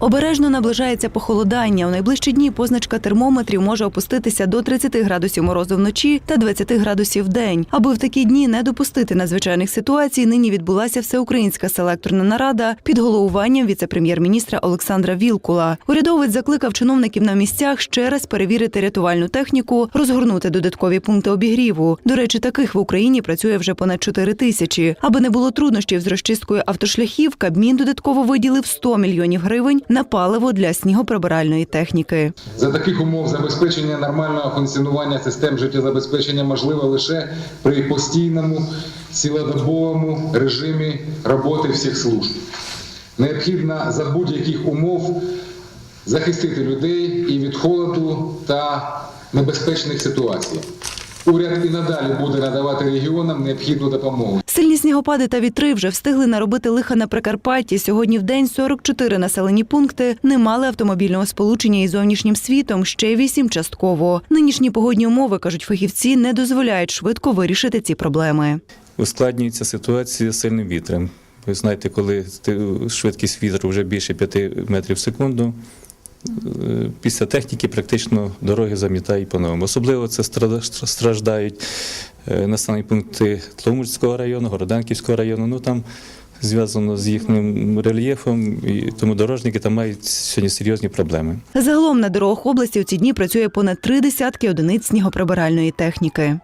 Обережно наближається похолодання. У найближчі дні позначка термометрів може опуститися до 30 градусів морозу вночі та 20 градусів в день. Аби в такі дні не допустити надзвичайних ситуацій, нині відбулася всеукраїнська селекторна нарада під головуванням віце-прем'єр-міністра Олександра Вілкула. Урядовець закликав чиновників на місцях ще раз перевірити рятувальну техніку, розгорнути додаткові пункти обігріву. До речі, таких в Україні працює вже понад 4 тисячі. Аби не було труднощів з розчисткою автошляхів, Кабмін додатково виділив 100 мільйонів гривень на паливо для снігоприбиральної техніки. За таких умов забезпечення нормального функціонування систем життєзабезпечення можливе лише при постійному цілодобовому режимі роботи всіх служб. Необхідно за будь-яких умов захистити людей і від холоду та небезпечних ситуацій. Уряд і надалі буде надавати регіонам необхідну допомогу. Сильні снігопади та вітри вже встигли наробити лиха на Прикарпатті. Сьогодні в день 44 населені пункти не мали автомобільного сполучення із зовнішнім світом, ще вісім частково. Нинішні погодні умови, кажуть фахівці, не дозволяють швидко вирішити ці проблеми. ускладнюється ситуація з сильним вітром. Ви знаєте, коли швидкість вітру вже більше 5 метрів в секунду, після техніки практично дороги замітають по-новому. Особливо це страждають е, населені пункти Тлумурського району, Городенківського району. Ну там зв'язано з їхнім рельєфом, і тому дорожники там мають сьогодні серйозні проблеми. Загалом на дорогах області у ці дні працює понад три десятки одиниць снігоприбиральної техніки.